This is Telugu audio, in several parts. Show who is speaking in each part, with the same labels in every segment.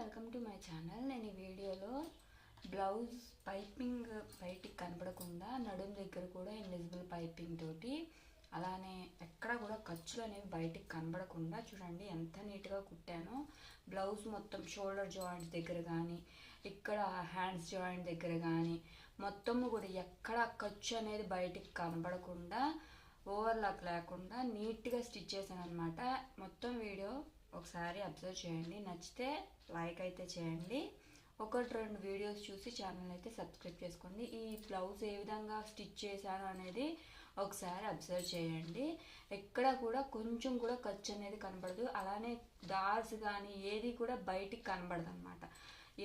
Speaker 1: వెల్కమ్ టు మై ఛానల్ నేను ఈ వీడియోలో బ్లౌజ్ పైపింగ్ బయటికి కనపడకుండా నడుము దగ్గర కూడా ఇన్విజిబుల్ పైపింగ్ తోటి అలానే ఎక్కడ కూడా ఖర్చులు అనేవి బయటికి కనబడకుండా చూడండి ఎంత నీట్గా కుట్టానో. బ్లౌజ్ మొత్తం షోల్డర్ జాయింట్స్ దగ్గర కానీ ఇక్కడ హ్యాండ్స్ జాయింట్ దగ్గర కానీ మొత్తము కూడా ఎక్కడ ఖర్చు అనేది బయటికి కనబడకుండా ఓవర్లాక్ లేకుండా నీట్గా స్టిచ్ చేశాను అనమాట మొత్తం ఒకసారి అబ్జర్వ్ చేయండి. నచ్చితే లైక్ అయితే చేయండి. ఒకటి రెండు వీడియోస్ చూసి ఛానల్ అయితే సబ్స్క్రైబ్ చేసుకోండి. ఈ బ్లౌజ్ ఏ విధంగా స్టిచ్ చేశాను అనేది ఒకసారి అబ్జర్వ్ చేయండి. ఎక్కడ కూడా కొంచెం కూడా ఖర్చు అనేది కనబడదు అలానే డార్స్ కానీ ఏది కూడా బయటికి కనబడదు అనమాట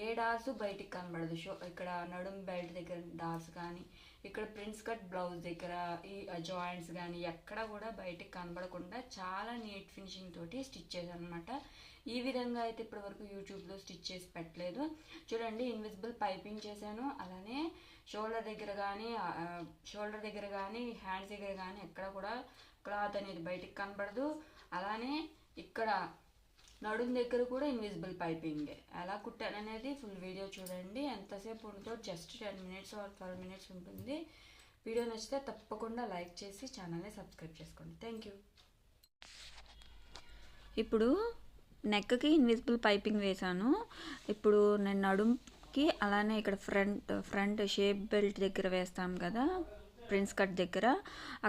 Speaker 1: ఏ డార్స్ బయటికి కనబడదు షో ఇక్కడ నడుం బెల్ట్ దగ్గర డార్స్ కానీ ఇక్కడ ప్రిన్స్ కట్ బ్లౌజ్ దగ్గర ఈ జాయింట్స్ కానీ ఎక్కడ కూడా బయటికి కనబడకుండా చాలా నీట్ ఫినిషింగ్ తోటి స్టిచ్ చేశాను అనమాట ఈ విధంగా అయితే ఇప్పటివరకు యూట్యూబ్లో స్టిచ్ చేసి పెట్టలేదు. చూడండి ఇన్విజిబుల్ పైపింగ్ చేశాను. అలానే షోల్డర్ దగ్గర కానీ షోల్డర్ దగ్గర కానీ హ్యాండ్స్ దగ్గర కానీ ఎక్కడ కూడా క్లాత్ అనేది బయటికి కనబడదు. అలానే ఇక్కడ నడుం దగ్గర కూడా ఇన్విజిబుల్ పైపింగ్ ఎలా కుట్టాను అనేది ఫుల్ వీడియో చూడండి. ఎంతసేపు ఉంటుందో just ten minutes or twelve minutes ఉంటుంది. వీడియో నచ్చితే తప్పకుండా లైక్ చేసి ఛానల్ని సబ్స్క్రైబ్ చేసుకోండి. థ్యాంక్ యూ ఇప్పుడు నెక్కి ఇన్విజిబుల్ పైపింగ్ వేశాను. ఇప్పుడు నేను నడుంకి అలానే ఇక్కడ ఫ్రంట్ ఫ్రంట్ షేప్ బెల్ట్ దగ్గర వేస్తాం కదా. ప్రిన్స్ కట్ దగ్గర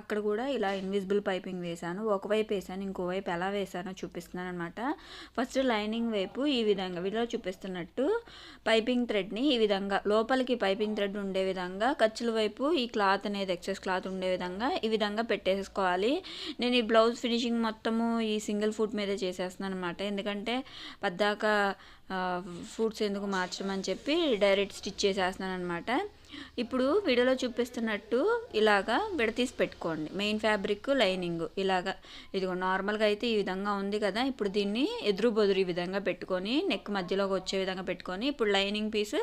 Speaker 1: అక్కడ కూడా ఇలా ఇన్విజిబుల్ పైపింగ్ వేశాను. ఒకవైపు వేసాను ఇంకోవైపు ఎలా వేసానో చూపిస్తున్నాను అనమాట ఫస్ట్ లైనింగ్ వైపు ఈ విధంగా వీడియోలో చూపిస్తున్నట్టు పైపింగ్ థ్రెడ్ని ఈ విధంగా లోపలికి పైపింగ్ థ్రెడ్ ఉండే విధంగా ఖర్చుల వైపు ఈ క్లాత్ అనేది ఎక్సెస్ క్లాత్ ఉండే విధంగా ఈ విధంగా పెట్టేసుకోవాలి. నేను ఈ బ్లౌజ్ ఫినిషింగ్ మొత్తము ఈ సింగిల్ ఫుట్ మీదే చేసేస్తున్నాను అనమాట ఎందుకంటే పద్దాక ఫ్రూట్స్ ఎందుకు మార్చమని చెప్పి డైరెక్ట్ స్టిచ్ చేసేస్తున్నాను అనమాట ఇప్పుడు వీడియోలో చూపిస్తున్నట్టు ఇలాగా విడతీసి పెట్టుకోండి. మెయిన్ ఫ్యాబ్రిక్ లైనింగ్ ఇలాగా. ఇదిగో నార్మల్గా అయితే ఈ విధంగా ఉంది కదా. ఇప్పుడు దీన్ని ఎదురు బొదురు ఈ విధంగా పెట్టుకొని నెక్ మధ్యలోకి వచ్చే విధంగా పెట్టుకొని ఇప్పుడు లైనింగ్ పీస్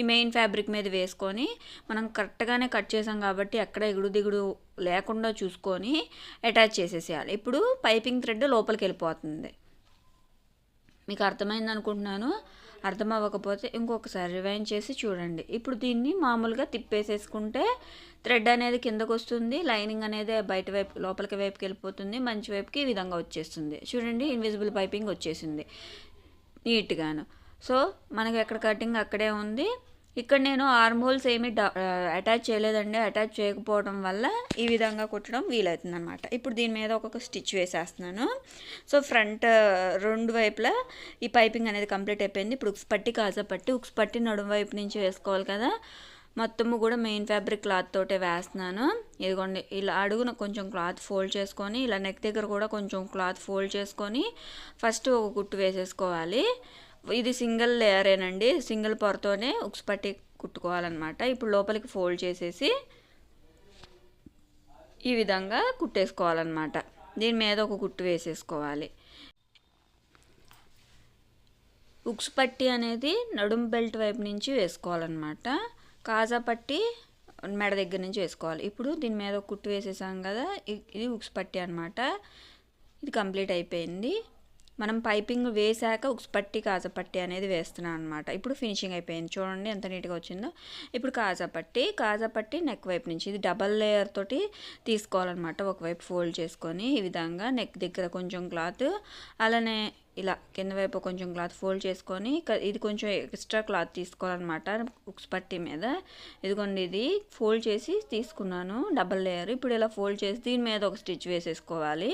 Speaker 1: ఈ మెయిన్ ఫ్యాబ్రిక్ మీద వేసుకొని మనం కరెక్ట్గానే కట్ చేసాం కాబట్టి ఎక్కడ ఎగుడు దిగుడు లేకుండా చూసుకొని అటాచ్ చేసేసేయాలి. ఇప్పుడు పైపింగ్ థ్రెడ్ లోపలికి వెళ్ళిపోతుంది. మీకు అర్థమైంది అనుకుంటున్నాను. అర్థం అవ్వకపోతే ఇంకొకసారి రివైన్ చేసి చూడండి. ఇప్పుడు దీన్ని మామూలుగా తిప్పేసేసుకుంటే థ్రెడ్ అనేది కిందకు వస్తుంది లైనింగ్ అనేది బయట వైపు లోపలికి వైపుకి వెళ్ళిపోతుంది మంచి వైపుకి ఈ విధంగా వచ్చేస్తుంది. చూడండి ఇన్విజిబుల్ పైపింగ్ వచ్చేసింది. నీట్గాను. సో మనకి ఎక్కడ కటింగ్ అక్కడే ఉంది. ఇక్కడ నేను ఆర్మ్ హోల్స్ ఏమి అటాచ్ చేయలేదండి. అటాచ్ చేయకపోవడం వల్ల ఈ విధంగా కుట్టడం వీలవుతుంది అనమాట ఇప్పుడు దీని మీద ఒక్కొక్క స్టిచ్ వేసేస్తున్నాను. సో ఫ్రంట్ రెండు వైపులా ఈ పైపింగ్ అనేది కంప్లీట్ అయిపోయింది. ఇప్పుడు ఉక్స్ పట్టి కాజా పట్టి ఉక్స్ పట్టి నడుము వైపు నుంచి వేసుకోవాలి కదా. మొత్తము కూడా మెయిన్ ఫ్యాబ్రిక్ క్లాత్ తోటే వేస్తున్నాను. ఇదిగోండి ఇలా అడుగున కొంచెం క్లాత్ ఫోల్డ్ చేసుకొని ఇలా నెక్ దగ్గర కూడా కొంచెం క్లాత్ ఫోల్డ్ చేసుకొని ఫస్ట్ ఒక కుట్టు వేసేసుకోవాలి. ఇది సింగిల్ లేయరేనండి. సింగిల్ పొరతోనే ఉక్స్ పట్టి కుట్టుకోవాలన్నమాట. ఇప్పుడు లోపలికి ఫోల్డ్ చేసేసి ఈ విధంగా కుట్టేసుకోవాలన్నమాట. దీని మీద ఒక కుట్టు వేసేసుకోవాలి. ఉక్స్ పట్టి అనేది నడుం బెల్ట్ వైపు నుంచి వేసుకోవాలన్నమాట. కాజా పట్టి మెడ దగ్గర నుంచి వేసుకోవాలి. ఇప్పుడు దీని మీద ఒక కుట్టు వేసేసాం కదా ఇది ఉక్స్ పట్టి అనమాట ఇది కంప్లీట్ అయిపోయింది. మనం పైపింగ్ వేసాక ఉక్స్పట్టి కాజపట్టి అనేది వేస్తున్నాం అనమాట ఇప్పుడు ఫినిషింగ్ అయిపోయింది. చూడండి ఎంత నీట్గా వచ్చిందో. ఇప్పుడు కాజపట్టి కాజపట్టి నెక్ వైపు నుంచి ఇది డబల్ లేయర్ తోటి తీసుకోవాలన్నమాట. ఒకవైపు ఫోల్డ్ చేసుకొని ఈ విధంగా నెక్ దగ్గర కొంచెం క్లాత్ అలానే ఇలా కింద వైపు కొంచెం క్లాత్ ఫోల్డ్ చేసుకొని ఇది కొంచెం ఎక్స్ట్రా క్లాత్ తీసుకోవాలన్నమాట ఉక్స్ పట్టి మీద. ఇదిగోండి ఇది ఫోల్డ్ చేసి తీసుకున్నాను డబల్ లేయర్. ఇప్పుడు ఇలా ఫోల్డ్ చేసి దీని మీద ఒక స్టిచ్ వేసేసుకోవాలి.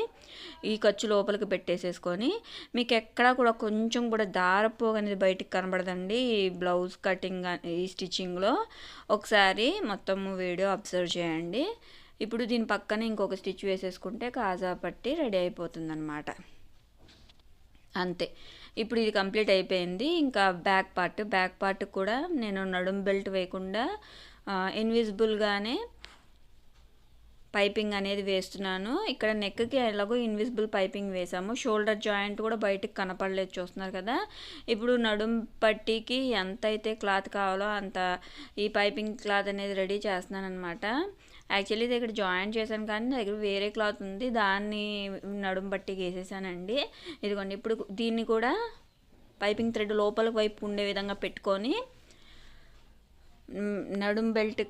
Speaker 1: ఈ ఖర్చు లోపలికి పెట్టేసేసుకొని మీకు ఎక్కడా కూడా కొంచెం కూడా దారపు అనేది బయటికి కనబడదండి. ఈ బ్లౌజ్ కటింగ్ ఈ స్టిచ్చింగ్లో ఒకసారి మొత్తం వీడియో అబ్జర్వ్ చేయండి. ఇప్పుడు దీని పక్కన ఇంకొక స్టిచ్ వేసేసుకుంటే కాజా పట్టి రెడీ అయిపోతుంది అనమాట అంతే. ఇప్పుడు ఇది కంప్లీట్ అయిపోయింది. ఇంకా బ్యాక్ పార్ట్ బ్యాక్ పార్ట్ కూడా నేను నడుం బెల్ట్ వేయకుండా ఇన్విజిబుల్గానే పైపింగ్ అనేది వేస్తున్నాను. ఇక్కడ నెక్కి ఎలాగో ఇన్విజిబుల్ పైపింగ్ వేసాము. షోల్డర్ జాయింట్ కూడా బయటకు కనపడలేదు చూస్తున్నారు కదా. ఇప్పుడు నడుం పట్టీకి ఎంత అయితే క్లాత్ కావాలో అంత ఈ పైపింగ్ క్లాత్ అనేది రెడీ చేస్తున్నాను అనమాట యాక్చువల్లీ దగ్గర జాయిన్ చేశాను కానీ నా దగ్గర వేరే క్లాత్ ఉంది. దాన్ని నడుము బట్టి వేసేసానండి ఇదిగోండి ఇప్పుడు దీన్ని కూడా పైపింగ్ థ్రెడ్ లోపల వైపు ఉండే విధంగా పెట్టుకొని నడుం బెల్ట్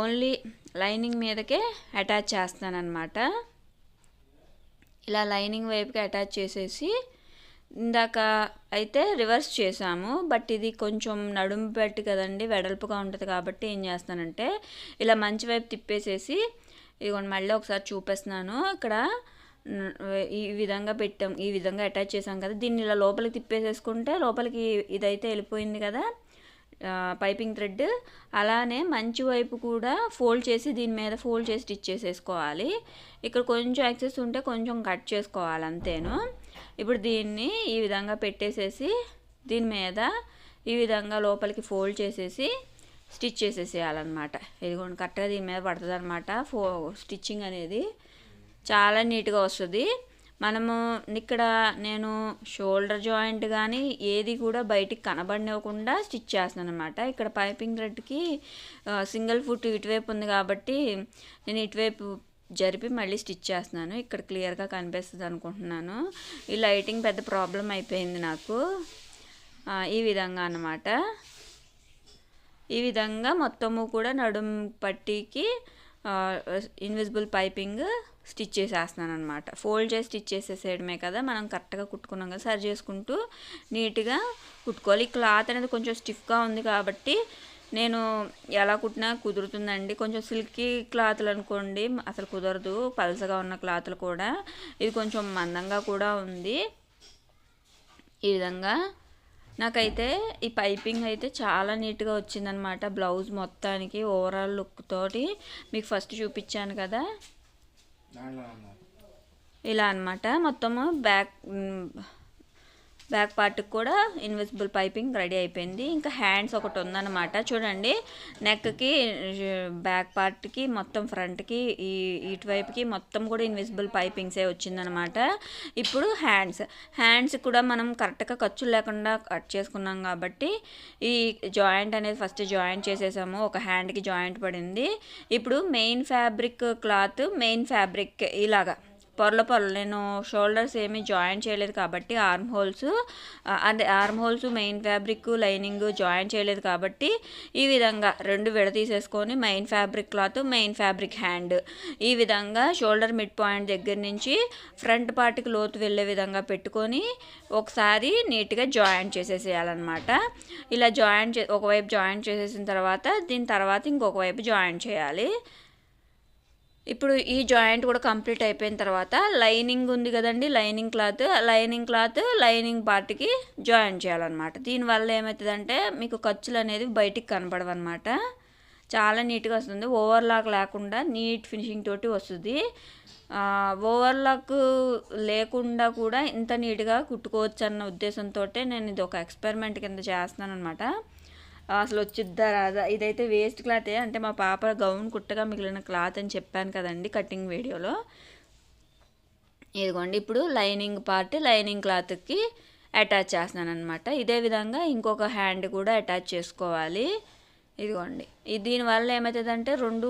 Speaker 1: ఓన్లీ లైనింగ్ మీదకే అటాచ్ చేస్తానన్నమాట. ఇలా లైనింగ్ వైపుకి అటాచ్ చేసేసి ఇందాక అయితే రివర్స్ చేసాము బట్ ఇది కొంచెం నడుము పెట్టి కదండి వెడల్పుగా ఉంటుంది కాబట్టి ఏం చేస్తానంటే ఇలా మంచి వైపు తిప్పేసేసి ఇదిగోండి మళ్ళీ ఒకసారి చూపిస్తున్నాను. ఇక్కడ ఈ విధంగా పెట్టాం ఈ విధంగా అటాచ్ చేసాం కదా దీన్ని ఇలా లోపలికి తిప్పేసేసుకుంటే లోపలికి ఇదైతే వెళ్ళిపోయింది కదా పైపింగ్ థ్రెడ్. అలానే మంచి వైపు కూడా ఫోల్డ్ చేసి దీని మీద ఫోల్డ్ చేసి స్టిచ్ చేసేసుకోవాలి. ఇక్కడ కొంచెం యాక్సెస్ ఉంటే కొంచెం కట్ చేసుకోవాలి అంతేను. ఇప్పుడు దీన్ని ఈ విధంగా పెట్టేసేసి దీని మీద ఈ విధంగా లోపలికి ఫోల్డ్ చేసేసి స్టిచ్ చేసేసేయాలన్నమాట. ఇదిగోండి కరెక్ట్గా దీని మీద పడుతుంది అనమాట ఫో స్టిచ్చింగ్ అనేది చాలా నీట్గా వస్తుంది. మనము ఇక్కడ నేను షోల్డర్ జాయింట్ కానీ ఏది కూడా బయటికి కనబడినవ్వకుండా స్టిచ్ చేస్తున్నాను అనమాట ఇక్కడ పైపింగ్ థ్రెడ్కి సింగిల్ ఫుట్ ఇటువైపు ఉంది కాబట్టి నేను ఇటువైపు జరిపి మళ్ళీ స్టిచ్ చేస్తున్నాను. ఇక్కడ క్లియర్గా కనిపిస్తుంది అనుకుంటున్నాను. ఈ లైటింగ్ పెద్ద ప్రాబ్లం అయిపోయింది నాకు. ఈ విధంగా అన్నమాట. ఈ విధంగా మొత్తము కూడా నడుం పట్టీకి ఇన్విజిబుల్ పైపింగ్ స్టిచ్ చేసేస్తున్నాను అనమాట ఫోల్డ్ చేసి స్టిచ్ చేసేసేయడమే కదా మనం కరెక్ట్గా కుట్టుకున్నాం కదా సరి చేసుకుంటూ నీట్గా కుట్టుకోవాలి. ఈ క్లాత్ అనేది కొంచెం స్టిఫ్గా ఉంది కాబట్టి నేను ఎలా కుట్టినా కుదురుతుందండి. కొంచెం సిల్కీ క్లాత్లు అనుకోండి అసలు కుదరదు. పలసగా ఉన్న క్లాత్లు కూడా. ఇది కొంచెం మందంగా కూడా ఉంది. ఈ విధంగా నాకైతే ఈ పైపింగ్ అయితే చాలా నీట్గా వచ్చిందనమాట. బ్లౌజ్ మొత్తానికి ఓవరాల్ లుక్ తోటి మీకు ఫస్ట్ చూపించాను కదా. ఇలా అన్నమాట. మొత్తము బ్యాక్ బ్యాక్ పార్ట్కి కూడా ఇన్విజిబుల్ పైపింగ్ రెడీ అయిపోయింది. ఇంకా హ్యాండ్స్ ఒకటి ఉందన్నమాట. చూడండి నెక్కి బ్యాక్ పార్ట్కి మొత్తం ఫ్రంట్కి ఈ ఇటువైపుకి మొత్తం కూడా ఇన్విజిబుల్ పైపింగ్సే వచ్చిందనమాట ఇప్పుడు హ్యాండ్స్. హ్యాండ్స్ కూడా మనం కరెక్ట్గా ఖర్చులు లేకుండా కట్ చేసుకున్నాం కాబట్టి ఈ జాయింట్ అనేది ఫస్ట్ జాయింట్ చేసేసాము. ఒక హ్యాండ్కి జాయింట్ పడింది. ఇప్పుడు main fabric cloth main fabric ఇలాగా. పొరల పొరలు. నేను షోల్డర్స్ ఏమీ జాయిన్ చేయలేదు కాబట్టి ఆర్మ్ హోల్స్ అదే arm holes main fabric lining join చేయలేదు కాబట్టి ఈ విధంగా రెండు విడతీసేసుకొని main fabric cloth main fabric hand. ఈ విధంగా షోల్డర్ మిడ్ పాయింట్ దగ్గర నుంచి ఫ్రంట్ పార్ట్కి లోతు వెళ్ళే విధంగా పెట్టుకొని ఒకసారి నీట్గా జాయిన్ చేసేసేయాలన్నమాట. ఇలా జాయిన్ చే ఒకవైపు జాయిన్ చేసేసిన తర్వాత దీని తర్వాత ఇంకొక వైపు జాయిన్ చేయాలి. ఇప్పుడు ఈ జాయింట్ కూడా కంప్లీట్ అయిపోయిన తర్వాత లైనింగ్ ఉంది కదండి lining cloth. Lining cloth lining పార్ట్కి జాయిన్ చేయాలన్నమాట. దీనివల్ల ఏమవుతుందంటే మీకు ఖర్చులు అనేది బయటికి కనబడవన్నమాట. చాలా నీట్గా వస్తుంది. ఓవర్లాక్ లేకుండా నీట్ ఫినిషింగ్ తోటి వస్తుంది. ఓవర్లాక్ లేకుండా కూడా ఇంత నీట్గా కుట్టుకోవచ్చు అన్న ఉద్దేశంతో నేను ఇది ఒక ఎక్స్పెరిమెంట్ కింద చేస్తున్నాను అనమాట అసలు వచ్చిద్దా రాదా? ఇదైతే వేస్ట్ క్లాతే. అంటే మా పాప గౌన్ కుట్టగా మిగిలిన క్లాత్ అని చెప్పాను కదండి కటింగ్ వీడియోలో. ఇదిగోండి ఇప్పుడు లైనింగ్ పార్ట్ లైనింగ్ క్లాత్కి అటాచ్ చేస్తున్నాను అనమాట ఇదే విధంగా ఇంకొక హ్యాండ్ కూడా అటాచ్ చేసుకోవాలి. ఇదిగోండి ఇది దీనివల్ల ఏమవుతుందంటే రెండు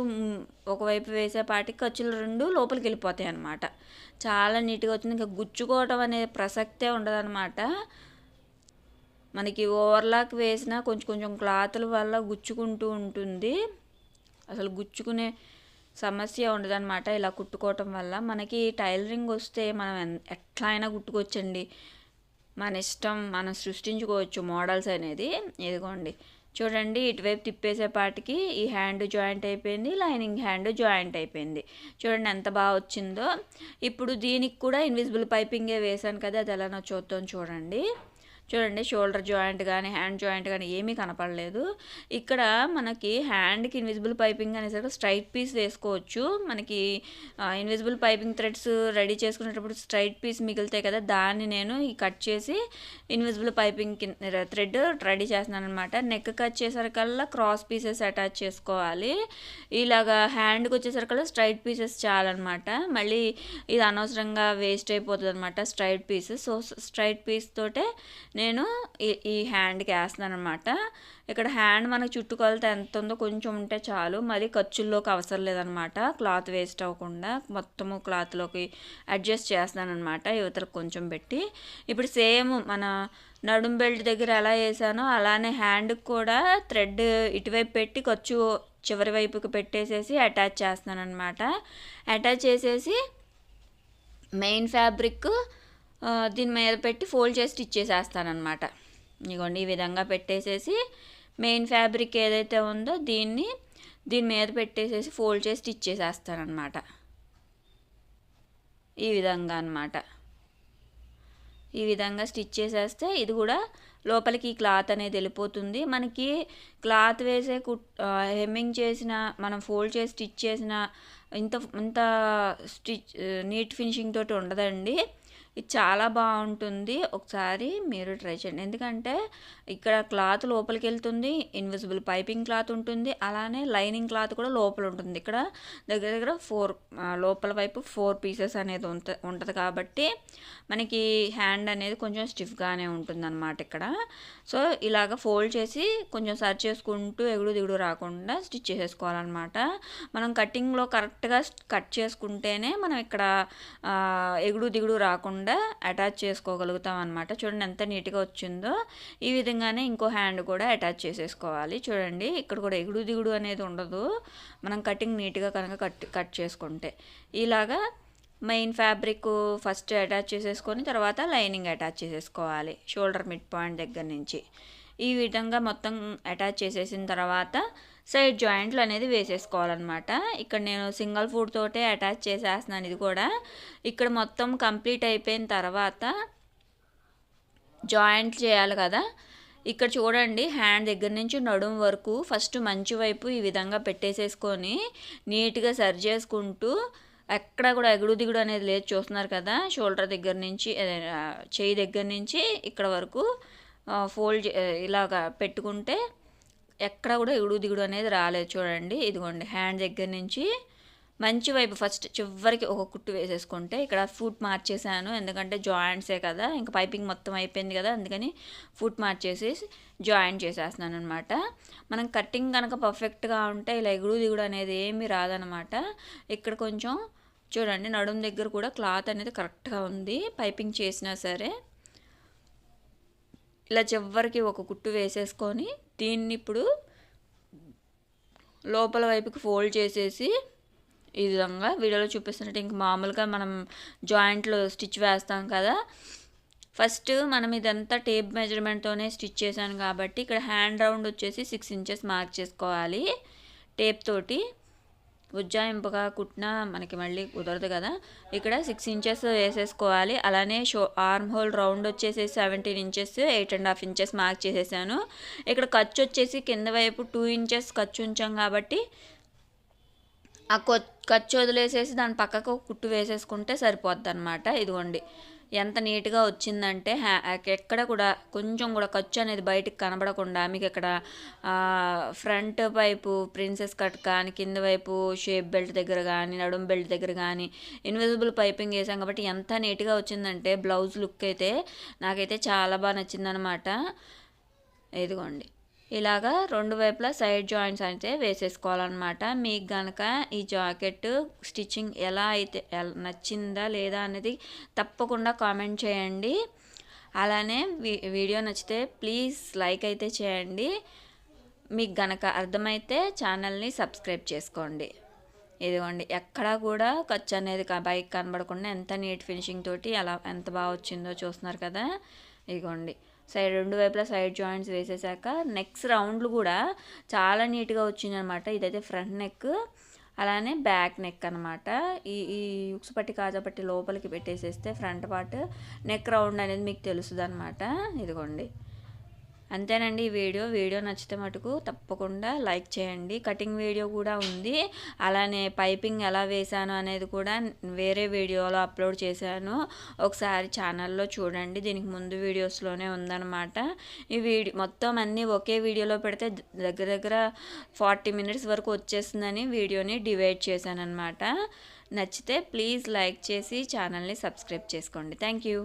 Speaker 1: ఒకవైపు వేసే పాటికి ఖర్చులు రెండు లోపలికి వెళ్ళిపోతాయి అనమాట చాలా నీట్గా వచ్చింది. ఇంకా గుచ్చుకోవటం అనే ప్రసక్తే ఉండదన్నమాట. మనకి ఓవర్లాక్ వేసినా కొంచెం కొంచెం క్లాతుల వల్ల గుచ్చుకుంటూ ఉంటుంది. అసలు గుచ్చుకునే సమస్య ఉండదన్నమాట ఇలా కుట్టుకోవటం వల్ల. మనకి టైలరింగ్ వస్తే మనం ఎట్లా అయినా కుట్టుకోవచ్చండి మన ఇష్టం మనం సృష్టించుకోవచ్చు మోడల్స్ అనేది. ఇదిగోండి. చూడండి ఇటువైపు తిప్పేసేపాటికి ఈ హ్యాండ్ జాయింట్ అయిపోయింది లైనింగ్ హ్యాండ్ జాయింట్ అయిపోయింది. చూడండి ఎంత బాగా వచ్చిందో. ఇప్పుడు దీనికి కూడా ఇన్విజిబుల్ పైపింగే వేసాను కదా అది ఎలానో చూద్దాం చూడండి. చూడండి షోల్డర్ జాయింట్ కానీ హ్యాండ్ జాయింట్ కానీ ఏమీ కనపడలేదు. ఇక్కడ మనకి హ్యాండ్కి ఇన్విజిబుల్ పైపింగ్ అనేసరికి స్ట్రైట్ పీస్ వేసుకోవచ్చు. మనకి ఇన్విజిబుల్ పైపింగ్ థ్రెడ్స్ రెడీ చేసుకునేటప్పుడు స్ట్రైట్ పీస్ మిగులుతాయి కదా దాన్ని నేను ఈ కట్ చేసి ఇన్విజిబుల్ పైపింగ్ థ్రెడ్ రెడీ చేస్తున్నాను అనమాట నెక్ కట్ చేసరికల్లా క్రాస్ పీసెస్ అటాచ్ చేసుకోవాలి. ఇలాగా హ్యాండ్కి వచ్చేసరికల్లా స్ట్రైట్ పీసెస్ చాలన్నమాట. మళ్ళీ ఇది అనవసరంగా వేస్ట్ అయిపోతుంది అనమాట straight piece so straight piece తోటే నేను ఈ ఈ హ్యాండ్కి వేస్తున్నాను అనమాట ఇక్కడ హ్యాండ్ మనకు చుట్టుకొలత ఎంత ఉందో కొంచెం ఉంటే చాలు. మరి ఖర్చుల్లోకి అవసరం లేదనమాట క్లాత్ వేస్ట్ అవ్వకుండా మొత్తము క్లాత్లోకి అడ్జస్ట్ చేస్తున్నాను అనమాట యువతలకు కొంచెం పెట్టి. ఇప్పుడు సేమ్ మన నడుం బెల్ట్ దగ్గర ఎలా వేసానో అలానే హ్యాండ్కి కూడా థ్రెడ్ ఇటువైపు పెట్టి ఖర్చు చివరి వైపుకి పెట్టేసేసి అటాచ్ చేస్తున్నాను అనమాట అటాచ్ చేసేసి మెయిన్ ఫ్యాబ్రిక్ దీని మీద పెట్టి ఫోల్డ్ చేసి స్టిచ్ చేసేస్తానమాట ఇదిగోండి ఈ విధంగా పెట్టేసేసి మెయిన్ ఫ్యాబ్రిక్ ఏదైతే ఉందో దీన్ని దీని మీద పెట్టేసేసి ఫోల్డ్ చేసి స్టిచ్ చేసేస్తానమాట ఈ విధంగా అన్నమాట. ఈ విధంగా స్టిచ్ చేసేస్తే ఇది కూడా లోపలికి ఈ క్లాత్ అనేది వెళ్ళిపోతుంది. మనకి క్లాత్ వేసే కుట్ హెమ్మింగ్ చేసిన మనం ఫోల్డ్ చేసి స్టిచ్ చేసిన ఇంత ఇంత స్టిచ్ నీట్ ఫినిషింగ్ తోటి ఉండదండి. ఇది చాలా బాగుంటుంది. ఒకసారి మీరు ట్రై చేయండి. ఎందుకంటే ఇక్కడ క్లాత్ లోపలికి వెళ్తుంది. ఇన్విజిబుల్ పైపింగ్ క్లాత్ ఉంటుంది. అలానే లైనింగ్ క్లాత్ కూడా లోపల ఉంటుంది. ఇక్కడ దగ్గర దగ్గర ఫోర్ లోపల వైపు ఫోర్ పీసెస్ అనేది ఉంట ఉంటుంది కాబట్టి మనకి హ్యాండ్ అనేది కొంచెం స్టిఫ్గానే ఉంటుంది అనమాట ఇక్కడ. సో ఇలాగ ఫోల్డ్ చేసి కొంచెం సర్చ్ చేసుకుంటూ ఎగుడు దిగుడు రాకుండా స్టిచ్ చేసేసుకోవాలన్నమాట. మనం కటింగ్లో కరెక్ట్గా కట్ చేసుకుంటేనే మనం ఇక్కడ ఎగుడు దిగుడు రాకుండా అటాచ్ చేసుకోగలుగుతాం అనమాట చూడండి ఎంత నీట్గా వచ్చిందో. ఈ విధంగానే ఇంకో హ్యాండ్ కూడా అటాచ్ చేసేసుకోవాలి. చూడండి ఇక్కడ కూడా ఎగుడు దిగుడు అనేది ఉండదు. మనం కటింగ్ నీట్గా కనుక కట్ కట్ చేసుకుంటే. ఇలాగా మెయిన్ ఫ్యాబ్రిక్ ఫస్ట్ అటాచ్ చేసేసుకొని తర్వాత లైనింగ్ అటాచ్ చేసేసుకోవాలి. షోల్డర్ మిడ్ పాయింట్ దగ్గర నుంచి. ఈ విధంగా మొత్తం అటాచ్ చేసేసిన తర్వాత సైడ్ జాయింట్లు అనేది వేసేసుకోవాలన్నమాట. ఇక్కడ నేను సింగిల్ ఫుడ్ తోటే అటాచ్ చేసేస్తున్నాను ఇది కూడా. ఇక్కడ మొత్తం కంప్లీట్ అయిపోయిన తర్వాత జాయింట్ చేయాలి కదా. ఇక్కడ చూడండి హ్యాండ్ దగ్గర నుంచి నడుం వరకు ఫస్ట్ మంచి వైపు ఈ విధంగా పెట్టేసేసుకొని నీట్గా సరి చేసుకుంటూ ఎక్కడ కూడా ఎగుడు దిగుడు అనేది లేదు చూస్తున్నారు కదా. షోల్డర్ దగ్గర నుంచి చేయి దగ్గర నుంచి ఇక్కడ వరకు ఫోల్డ్ ఇలాగా పెట్టుకుంటే ఎక్కడ కూడా ఎగుడు దిగుడు అనేది రాలేదు చూడండి. ఇదిగోండి హ్యాండ్ దగ్గర నుంచి మంచి వైపు ఫస్ట్ చివరికి ఒక కుట్టు వేసేసుకుంటే ఇక్కడ ఫుట్ మార్చేసాను ఎందుకంటే జాయింట్సే కదా ఇంకా పైపింగ్ మొత్తం అయిపోయింది కదా అందుకని ఫుట్ మార్చేసి జాయింట్ చేసేస్తున్నాను అనమాట మనం కటింగ్ కనుక పర్ఫెక్ట్గా ఉంటే ఇలా ఎగుడు దిగుడు అనేది ఏమీ రాదనమాట ఇక్కడ కొంచెం చూడండి నడుం దగ్గర కూడా క్లాత్ అనేది కరెక్ట్గా ఉంది. పైపింగ్ చేసినా సరే ఇలా చివరికి ఒక కుట్టు వేసేసుకొని దీన్ని ఇప్పుడు లోపల వైపుకి ఫోల్డ్ చేసేసి ఈ విధంగా వీడియోలో చూపిస్తున్నట్టు ఇంక మామూలుగా మనం జాయింట్లో స్టిచ్ వేస్తాం కదా. ఫస్ట్ మనం ఇదంతా టేప్ మెజర్మెంట్తోనే స్టిచ్ చేశాను కాబట్టి ఇక్కడ హ్యాండ్ రౌండ్ వచ్చేసి సిక్స్ ఇంచెస్ మార్క్ చేసుకోవాలి టేప్ తోటి. ఉజ్జాయింపుగా కుట్టినా మనకి మళ్ళీ కుదరదు కదా. ఇక్కడ సిక్స్ ఇంచెస్ వేసేసుకోవాలి. అలానే షో ఆర్మ్ హోల్ రౌండ్ వచ్చేసి seventeen inches eight and half inches mark చేసేసాను. ఇక్కడ ఖర్చు వచ్చేసి కింద వైపు టూ ఇంచెస్ ఖర్చు ఉంచాం కాబట్టి ఆ కొ ఖర్చు వదిలేసేసి దాని పక్కకు ఒక కుట్టు వేసేసుకుంటే సరిపోద్ది అనమాట ఇదిగోండి. ఎంత నీట్గా వచ్చిందంటే హ్యా ఎక్కడ కూడా కొంచెం కూడా ఖర్చు అనేది బయటికి కనబడకుండా మీకు ఇక్కడ ఫ్రంట్ వైపు ప్రిన్సెస్ కట్ కానీ కింద వైపు షేప్ బెల్ట్ దగ్గర కానీ నడుం బెల్ట్ దగ్గర కానీ ఇన్విజిబుల్ పైపింగ్ వేసాం కాబట్టి ఎంత నీట్గా వచ్చిందంటే బ్లౌజ్ లుక్ అయితే నాకైతే చాలా బాగా నచ్చిందనమాట. ఇదిగోండి. ఇలాగా రెండు వైపులా సైడ్ జాయింట్స్ అయితే వేసేసుకోవాలన్నమాట. మీకు గనక ఈ జాకెట్ స్టిచ్చింగ్ ఎలా అయితే నచ్చిందా లేదా అనేది తప్పకుండా కామెంట్ చేయండి. అలానే వీ- వీడియో నచ్చితే ప్లీజ్ లైక్ అయితే చేయండి. మీకు గనక అర్థమైతే ఛానల్ని సబ్స్క్రైబ్ చేసుకోండి. ఇదిగోండి ఎక్కడా కూడా ఖర్చు అనేది బైక్ కనబడకుండా ఎంత నీట్ ఫినిషింగ్ తోటి ఎలా ఎంత బాగా వచ్చిందో చూస్తున్నారు కదా. ఇదిగోండి సైడ్ రెండు వైపులా సైడ్ జాయింట్స్ వేసేసాక నెక్స్ట్ రౌండ్లు కూడా చాలా నీట్గా వచ్చిందనమాట. ఇదైతే ఫ్రంట్ నెక్ అలానే బ్యాక్ నెక్ అనమాట. ఈ ఈ ఉక్స్ పట్టి కాజా పట్టి లోపలికి పెట్టేసేస్తే ఫ్రంట్ పార్ట్ నెక్ రౌండ్ అనేది మీకు తెలుస్తుంది అనమాట ఇదిగోండి. అంతేనండి ఈ వీడియో. వీడియో నచ్చితే మటుకు తప్పకుండా లైక్ చేయండి. కటింగ్ వీడియో కూడా ఉంది. అలానే పైపింగ్ ఎలా వేశాను అనేది కూడా వేరే వీడియోలో అప్లోడ్ చేశాను. ఒకసారి ఛానల్లో చూడండి. దీనికి ముందు వీడియోస్లోనే ఉందన్నమాట. ఈ వీడియో మొత్తం అన్నీ ఒకే వీడియోలో పెడితే దగ్గర దగ్గర ఫార్టీ మినిట్స్ వరకు వచ్చేస్తుందని వీడియోని డివైడ్ చేశాను అనమాట నచ్చితే ప్లీజ్ లైక్ చేసి ఛానల్ని సబ్స్క్రైబ్ చేసుకోండి. Thank you.